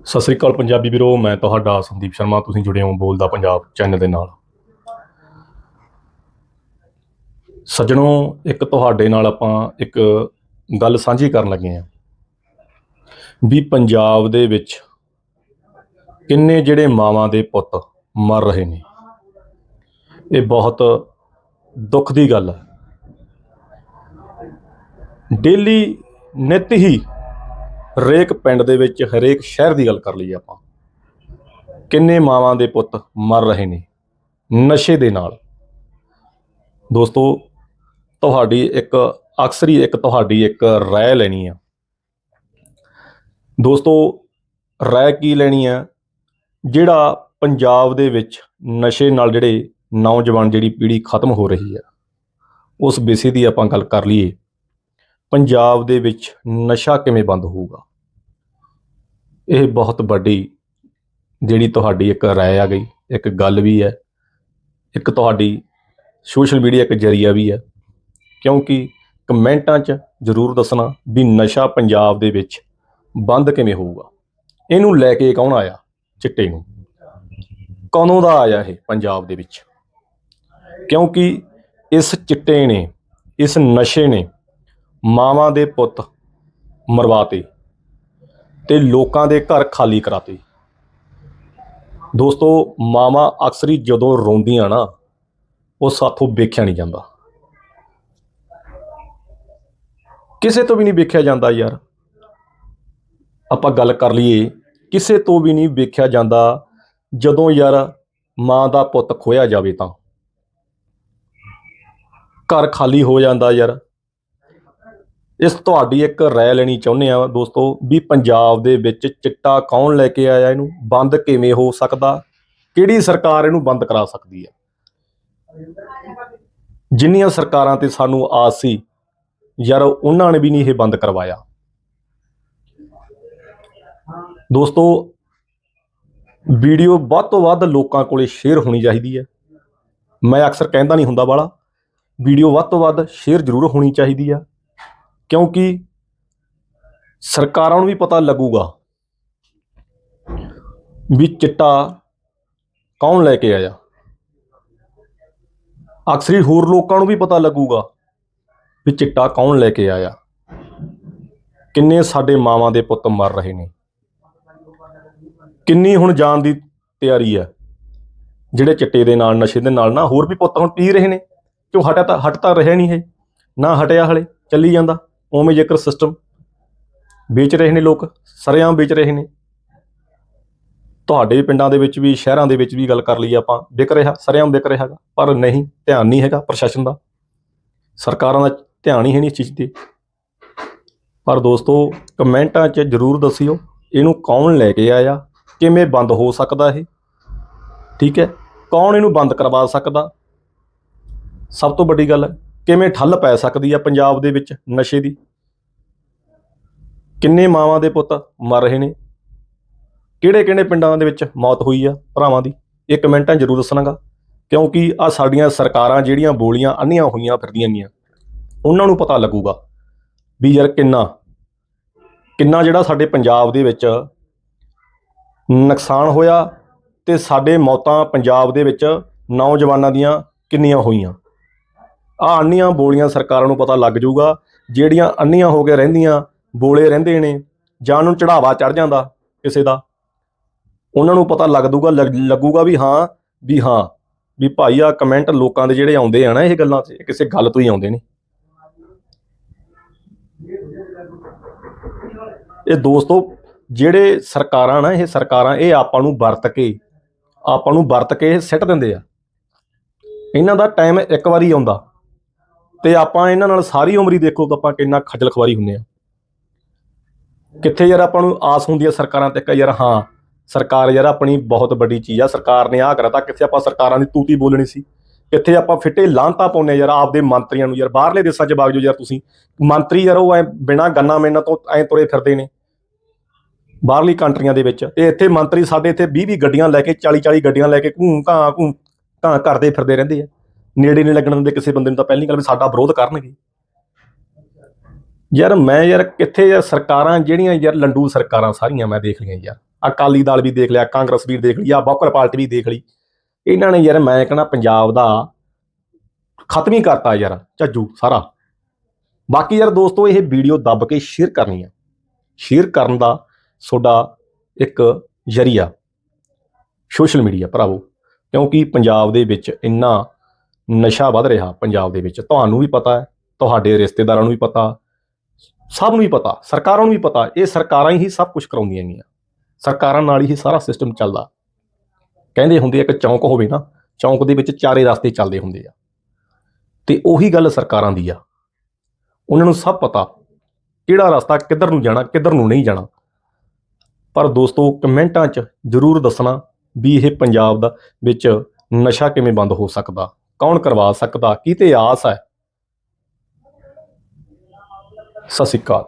ਸਤਿ ਸ੍ਰੀ ਅਕਾਲ ਪੰਜਾਬੀ ਵੀਰੋ, ਮੈਂ ਤੁਹਾਡਾ ਸੰਦੀਪ ਸ਼ਰਮਾ, ਤੁਸੀਂ ਜੁੜੇ ਹੋ ਬੋਲਦਾ ਪੰਜਾਬ ਚੈਨਲ ਦੇ ਨਾਲ। ਸੱਜਣੋ, ਇੱਕ ਤੁਹਾਡੇ ਨਾਲ ਆਪਾਂ ਇੱਕ ਗੱਲ ਸਾਂਝੀ ਕਰਨ ਲੱਗੇ ਹਾਂ ਵੀ ਪੰਜਾਬ ਦੇ ਵਿੱਚ ਕਿੰਨੇ ਜਿਹੜੇ ਮਾਵਾਂ ਦੇ ਪੁੱਤ ਮਰ ਰਹੇ ਨੇ। ਇਹ ਬਹੁਤ ਦੁੱਖ ਦੀ ਗੱਲ ਹੈ। ਡੇਲੀ ਨਿਤ ਹੀ ਹਰੇਕ ਪਿੰਡ ਦੇ ਵਿੱਚ, ਹਰੇਕ ਸ਼ਹਿਰ ਦੀ ਗੱਲ ਕਰ ਲਈਏ ਆਪਾਂ। ਕਿੰਨੇ ਮਾਵਾਂ ਦੇ ਪੁੱਤ ਮਰ ਰਹੇ ਨੇ ਨਸ਼ੇ ਦੇ ਨਾਲ। ਦੋਸਤੋ, ਤੁਹਾਡੀ ਇੱਕ, ਅਕਸਰ ਹੀ ਇੱਕ ਤੁਹਾਡੀ ਇੱਕ ਰਾਏ ਲੈਣੀ ਆ। ਦੋਸਤੋ, ਰਾਏ ਕੀ ਲੈਣੀ ਆ? ਜਿਹੜਾ ਪੰਜਾਬ ਦੇ ਵਿੱਚ ਨਸ਼ੇ ਨਾਲ ਜਿਹੜੇ ਨੌਜਵਾਨ ਜਿਹੜੀ ਪੀੜ੍ਹੀ ਖਤਮ ਹੋ ਰਹੀ ਆ, ਉਸ ਵਿਸ਼ੇ ਦੀ ਆਪਾਂ ਗੱਲ ਕਰ ਲਈਏ। ਪੰਜਾਬ ਦੇ ਵਿੱਚ ਨਸ਼ਾ ਕਿਵੇਂ ਬੰਦ ਹੋਊਗਾ? ਇਹ ਬਹੁਤ ਵੱਡੀ ਜਿਹੜੀ ਤੁਹਾਡੀ ਇੱਕ ਰਾਏ ਆ ਗਈ, ਇੱਕ ਗੱਲ ਵੀ ਹੈ, ਇੱਕ ਤੁਹਾਡੀ ਸੋਸ਼ਲ ਮੀਡੀਆ ਇੱਕ ਜਰੀਆ ਵੀ ਹੈ। ਕਿਉਂਕਿ ਕਮੈਂਟਾਂ 'ਚ ਜ਼ਰੂਰ ਦੱਸਣਾ ਵੀ ਨਸ਼ਾ ਪੰਜਾਬ ਦੇ ਵਿੱਚ ਬੰਦ ਕਿਵੇਂ ਹੋਊਗਾ। ਇਹਨੂੰ ਲੈ ਕੇ ਕੌਣ ਆਇਆ? ਚਿੱਟੇ ਨੂੰ। ਕਦੋਂ ਦਾ ਆਇਆ ਇਹ ਪੰਜਾਬ ਦੇ ਵਿੱਚ? ਕਿਉਂਕਿ ਇਸ ਚਿੱਟੇ ਨੇ, ਇਸ ਨਸ਼ੇ ਨੇ ਮਾਵਾਂ ਦੇ ਪੁੱਤ ਮਰਵਾਤੇ। ਤੇ ਲੋਕਾਂ ਦੇ ਘਰ ਖਾਲੀ ਕਰਾਤੇ। ਦੋਸਤੋ, ਮਾਵਾਂ ਅਕਸਰ ਹੀ ਜਦੋਂ ਰੋਂਦੀਆਂ ਨਾ, ਉਹ ਸਾਥੋਂ ਵੇਖਿਆ ਨਹੀਂ ਜਾਂਦਾ। ਕਿਸੇ ਤੋਂ ਵੀ ਨਹੀਂ ਵੇਖਿਆ ਜਾਂਦਾ ਯਾਰ। ਆਪਾਂ ਗੱਲ ਕਰ ਲਈਏ, ਕਿਸੇ ਤੋਂ ਵੀ ਨਹੀਂ ਵੇਖਿਆ ਜਾਂਦਾ, ਜਦੋਂ ਯਾਰ ਮਾਂ ਦਾ ਪੁੱਤ ਖੋਇਆ ਜਾਵੇ ਤਾਂ। ਘਰ ਖਾਲੀ ਹੋ ਜਾਂਦਾ ਯਾਰ। ਇਸ ਤੁਹਾਡੀ ਇੱਕ ਰਾਏ ਲੈਣੀ ਚਾਹੁੰਦੇ ਆ ਦੋਸਤੋ ਵੀ ਪੰਜਾਬ ਦੇ ਵਿੱਚ ਚਿੱਟਾ ਕੌਣ ਲੈ ਕੇ ਆਇਆ ਇਹਨੂੰ? ਬੰਦ ਕਿਵੇਂ ਹੋ ਸਕਦਾ? ਕਿਹੜੀ ਸਰਕਾਰ ਇਹਨੂੰ ਬੰਦ ਕਰਾ ਸਕਦੀ ਹੈ? ਜਿੰਨੀਆਂ ਸਰਕਾਰਾਂ ਤੇ ਸਾਨੂੰ ਆਸ ਸੀ, ਯਾਰ ਉਹਨਾਂ ਨੇ ਵੀ ਨਹੀਂ ਇਹ ਬੰਦ ਕਰਵਾਇਆ। ਦੋਸਤੋ, ਵੀਡੀਓ ਵੱਧ ਤੋਂ ਵੱਧ ਲੋਕਾਂ ਕੋਲੇ ਸ਼ੇਅਰ ਹੋਣੀ ਚਾਹੀਦੀ ਹੈ। ਮੈਂ ਅਕਸਰ ਕਹਿੰਦਾ ਨਹੀਂ ਹੁੰਦਾ ਵਾਲਾ, ਵੀਡੀਓ ਵੱਧ ਤੋਂ ਵੱਧ ਸ਼ੇਅਰ ਜ਼ਰੂਰ ਹੋਣੀ ਚਾਹੀਦੀ ਆ। ਕਿਉਂਕਿ ਸਰਕਾਰਾਂ ਨੂੰ ਵੀ ਪਤਾ ਲੱਗੂਗਾ ਵੀ ਚਿੱਟਾ ਕੌਣ ਲੈ ਕੇ ਆਇਆ। ਅਕਸਰ ਹੀ ਹੋਰ ਲੋਕਾਂ ਨੂੰ ਵੀ ਪਤਾ ਲੱਗੂਗਾ ਵੀ ਚਿੱਟਾ ਕੌਣ ਲੈ ਕੇ ਆਇਆ। ਕਿੰਨੇ ਸਾਡੇ ਮਾਵਾਂ ਦੇ ਪੁੱਤ ਮਰ ਰਹੇ ਨੇ। ਕਿੰਨੀ ਹੁਣ ਜਾਣ ਦੀ ਤਿਆਰੀ ਹੈ। ਜਿਹੜੇ ਚਿੱਟੇ ਦੇ ਨਾਲ, ਨਸ਼ੇ ਦੇ ਨਾਲ ਨਾ ਹੋਰ ਵੀ ਪੁੱਤ ਹੁਣ ਪੀ ਰਹੇ ਨੇ। ਕਿਉਂ ਹਟਿਆ ਤਾਂ ਹਟ ਤਾਂ ਰਿਹਾ ਨਹੀਂ ਹੈ ਨਾ ਹਟਿਆ ਹਲੇ, ਚੱਲੀ ਜਾਂਦਾ। ਉਵੇਂ ਜੇਕਰ ਸਿਸਟਮ ਵੇਚ ਰਹੇ ਨੇ ਲੋਕ, ਸਰੇਆਮ ਵੇਚ ਰਹੇ ਨੇ, ਤੁਹਾਡੇ ਪਿੰਡਾਂ ਦੇ ਵਿੱਚ ਵੀ, ਸ਼ਹਿਰਾਂ ਦੇ ਵਿੱਚ ਵੀ ਗੱਲ ਕਰ ਲਈਏ ਆਪਾਂ, ਵਿਕ ਰਿਹਾ, ਸਰੇਆਮ ਵਿਕ ਰਿਹਾ ਹੈਗਾ, ਪਰ ਨਹੀਂ, ਧਿਆਨ ਨਹੀਂ ਹੈਗਾ ਪ੍ਰਸ਼ਾਸਨ ਦਾ। ਸਰਕਾਰਾਂ ਦਾ ਧਿਆਨ ਹੀ ਹੈ ਨਹੀਂ ਇਸ ਚੀਜ਼ ਤੇ। ਪਰ ਦੋਸਤੋ, ਕਮੈਂਟਾਂ 'ਚ ਜਰੂਰ ਦੱਸਿਓ, ਇਹਨੂੰ ਕੌਣ ਲੈ ਕੇ ਆਇਆ, ਕਿਵੇਂ ਬੰਦ ਹੋ ਸਕਦਾ ਇਹ? ਠੀਕ ਹੈ? ਕੌਣ ਇਹਨੂੰ ਬੰਦ ਕਰਵਾ ਸਕਦਾ? ਸਭ ਤੋਂ ਵੱਡੀ ਗੱਲ ਹੈ ਕਿਵੇਂ ਠੱਲ ਪੈ ਸਕਦੀ ਆ ਪੰਜਾਬ ਦੇ ਵਿੱਚ ਨਸ਼ੇ ਦੀ? ਕਿੰਨੇ ਮਾਵਾਂ ਦੇ ਪੁੱਤ ਮਰ ਰਹੇ ਨੇ? ਕਿਹੜੇ ਕਿਹੜੇ ਪਿੰਡਾਂ ਦੇ ਵਿੱਚ ਮੌਤ ਹੋਈ ਆ ਭਰਾਵਾਂ ਦੀ? ਇਹ ਕਮੈਂਟਾਂ ਜ਼ਰੂਰ ਦੱਸਣਾਗਾ। ਕਿਉਂਕਿ ਆ ਸਾਡੀਆਂ ਸਰਕਾਰਾਂ ਜਿਹੜੀਆਂ ਬੋਲੀਆਂ ਅੰਨੀਆਂ ਹੋਈਆਂ ਫਿਰਦੀਆਂ ਗੀਆਂ, ਉਹਨਾਂ ਨੂੰ ਪਤਾ ਲੱਗੂਗਾ ਵੀ ਯਾਰ ਕਿੰਨਾ ਕਿੰਨਾ ਜਿਹੜਾ ਸਾਡੇ ਪੰਜਾਬ ਦੇ ਵਿੱਚ ਨੁਕਸਾਨ ਹੋਇਆ ਤੇ ਸਾਡੇ ਮੌਤਾਂ ਪੰਜਾਬ ਦੇ ਵਿੱਚ ਨੌਜਵਾਨਾਂ ਦੀਆਂ ਕਿੰਨੀਆਂ ਹੋਈਆਂ। ਆ ਅੰਨੀਆਂ ਬੋਲੀਆਂ ਸਰਕਾਰਾਂ ਨੂੰ ਪਤਾ ਲੱਗ ਜਾਊਗਾ, ਜਿਹੜੀਆਂ ਅੰਨੀਆਂ ਹੋ ਕੇ ਰਹਿੰਦੀਆਂ, ਬੋਲੇ ਰਹਿੰਦੇ ਨੇ, ਜਾਂ ਨੂੰ ਚੜਾਵਾ ਚੜ ਜਾਂਦਾ ਕਿਸੇ ਦਾ। ਉਹਨਾਂ ਨੂੰ ਪਤਾ ਲੱਗ ਦੂਗਾ ਲੱਗ- ਲੱਗੂਗਾ ਵੀ ਹਾਂ ਵੀ ਹਾਂ, ਵੀ ਭਾਈ ਆ ਕਮੈਂਟ ਲੋਕਾਂ ਦੇ ਜਿਹੜੇ ਆਉਂਦੇ ਆ ਨਾ ਇਹ ਗੱਲਾਂ ਤੇ, ਇਹ ਕਿਸੇ ਗੱਲ ਤੋਂ ਹੀ ਆਉਂਦੇ ਨੇ। ਇਹ ਦੋਸਤੋ, ਜਿਹੜੇ ਸਰਕਾਰਾਂ ਨਾ, ਇਹ ਸਰਕਾਰਾਂ, ਇਹ ਆਪਾਂ ਨੂੰ ਵਰਤ ਕੇ, ਆਪਾਂ ਨੂੰ ਵਰਤ ਕੇ ਇਹ ਸਿੱਟ ਦਿੰਦੇ ਆ। ਇਹਨਾਂ ਦਾ ਟਾਈਮ ਇੱਕ ਵਾਰੀ ਆਉਂਦਾ। ਤੇ ਆਪਾਂ ਇਹਨਾਂ ਨਾਲ ਸਾਰੀ ਉਮਰ ਹੀ ਦੇਖੋ ਤਾਂ ਆਪਾਂ ਕਿੰਨਾ ਖੱਜਲ ਖਵਾਰੀ ਹੁੰਨੇ ਆ। ਕਿੱਥੇ ਯਾਰ ਆਪਾਂ ਨੂੰ ਆਸ ਹੁੰਦੀ ਆ ਸਰਕਾਰਾਂ ਤੇ ਕਿ ਯਾਰ ਹਾਂ, ਸਰਕਾਰ ਯਾਰ ਆਪਣੀ ਬਹੁਤ ਵੱਡੀ ਚੀਜ਼ ਆ, ਸਰਕਾਰ ਨੇ ਆਹ ਕਰਤਾ ਕਿੱਥੇ ਆਪਾਂ ਸਰਕਾਰਾਂ ਦੀ ਤੂਤੀ ਬੋਲਣੀ ਸੀ। ਕਿੱਥੇ ਆਪਾਂ ਫਿੱਟੇ ਲਾਂਤਾ ਪਾਉਨੇ ਯਾਰ ਆਪਦੇ ਮੰਤਰੀਆਂ ਨੂੰ ਯਾਰ, ਬਾਹਰਲੇ ਦੇਸ਼ਾਂ 'ਚ ਵਗ ਯਾਰ ਤੁਸੀਂ। ਮੰਤਰੀ ਯਾਰ ਉਹ ਐ ਬਿਨਾ ਗੰਨਾ ਮੇਨਾ ਤੋਂ ਐ ਤੁਰੇ ਫਿਰਦੇ ਨੇ। ਬਾਹਰਲੀ ਕੰਟਰੀਆਂ ਦੇ ਵਿੱਚ ਤੇ ਇੱਥੇ ਮੰਤਰੀ ਸਾਡੇ ਇੱਥੇ 20 20 ਗੱਡੀਆਂ ਲੈ ਕੇ 40 40 ਗੱਡੀਆਂ ਲੈ ਕੇ ਘੂੰ ਘਾਂ ਘੂੰ ਘਾਂ ਕਰਦੇ ਫਿਰਦੇ ਰਹਿੰਦੇ ਆ। ਨੇੜੇ ਨਹੀਂ ਲੱਗਣ ਦਿੰਦੇ ਕਿਸੇ ਬੰਦੇ ਨੂੰ ਤਾਂ ਪਹਿਲੀ ਗੱਲ ਵੀ ਸਾਡਾ ਵਿਰੋਧ ਕਰਨਗੇ। ਯਾਰ ਮੈਂ ਯਾਰ ਕਿੱਥੇ ਯਾਰ ਸਰਕਾਰਾਂ ਜਿਹੜੀਆਂ ਯਾਰ ਲੰਡੂ ਸਰਕਾਰਾਂ ਸਾਰੀਆਂ ਮੈਂ ਦੇਖ ਲਈਆਂ ਯਾਰ। ਅਕਾਲੀ ਦਲ ਵੀ ਦੇਖ ਲਿਆ, ਕਾਂਗਰਸ ਵੀ ਦੇਖ ਲਈ ਆ ਬਾਕਰ ਪਾਰਟੀ ਵੀ ਦੇਖ ਲਈ। ਇਹਨਾਂ ਨੇ ਯਾਰ ਮੈਂ ਕਹਿੰਦਾ ਪੰਜਾਬ ਦਾ ਖਤਮ ਹੀ ਕਰਤਾ ਯਾਰ, ਝੱਜੂ ਸਾਰਾ। ਬਾਕੀ ਯਾਰ ਦੋਸਤੋ, ਇਹ ਵੀਡੀਓ ਦੱਬ ਕੇ ਸ਼ੇਅਰ ਕਰਨੀ ਆ। ਸ਼ੇਅਰ ਕਰਨ ਦਾ ਤੁਹਾਡਾ ਇੱਕ ਜਰੀਆ। ਸੋਸ਼ਲ ਮੀਡੀਆ, ਭਰਾਵੋ। ਕਿਉਂਕਿ ਪੰਜਾਬ ਦੇ ਵਿੱਚ ਇੰਨਾ ਨਸ਼ਾ ਵੱਧ ਰਿਹਾ ਪੰਜਾਬ ਦੇ ਵਿੱਚ। ਤੁਹਾਨੂੰ ਵੀ ਪਤਾ ਹੈ, ਤੁਹਾਡੇ ਰਿਸ਼ਤੇਦਾਰਾਂ ਨੂੰ ਵੀ ਪਤਾ, ਸਭ ਨੂੰ ਵੀ ਪਤਾ, ਸਰਕਾਰਾਂ ਨੂੰ ਵੀ ਪਤਾ, ਇਹ ਸਰਕਾਰਾਂ ਹੀ ਸਭ ਕੁਝ ਕਰਾਉਂਦੀਆਂ ਗੀਆਂ ਸਰਕਾਰਾਂ ਨਾਲ ਹੀ ਸਾਰਾ ਸਿਸਟਮ ਚੱਲਦਾ। ਕਹਿੰਦੇ ਹੁੰਦੇ ਆ ਕਿ ਚੌਂਕ ਹੋਵੇ ਨਾ, ਚੌਂਕ ਦੇ ਵਿੱਚ ਚਾਰੇ ਰਸਤੇ ਚੱਲਦੇ ਹੁੰਦੇ ਆ। ਤੇ ਉਹੀ ਗੱਲ ਸਰਕਾਰਾਂ ਦੀ ਆ। ਉਹਨਾਂ ਨੂੰ ਸਭ ਪਤਾ ਕਿਹੜਾ ਰਸਤਾ ਕਿੱਧਰ ਨੂੰ ਜਾਣਾ, ਕਿੱਧਰ ਨੂੰ ਨਹੀਂ ਜਾਣਾ। ਪਰ ਦੋਸਤੋ, ਕਮੈਂਟਾਂ 'ਚ ਜ਼ਰੂਰ ਦੱਸਣਾ ਵੀ ਇਹ ਪੰਜਾਬ ਦਾ ਵਿੱਚ ਨਸ਼ਾ ਕਿਵੇਂ ਬੰਦ ਹੋ ਸਕਦਾ। ਕੌਣ ਕਰਵਾ ਸਕਦਾ? ਕੀ ਤੇ ਆਸ ਹੈ? ਸਤਿ ਸ਼੍ਰੀ ਅਕਾਲ।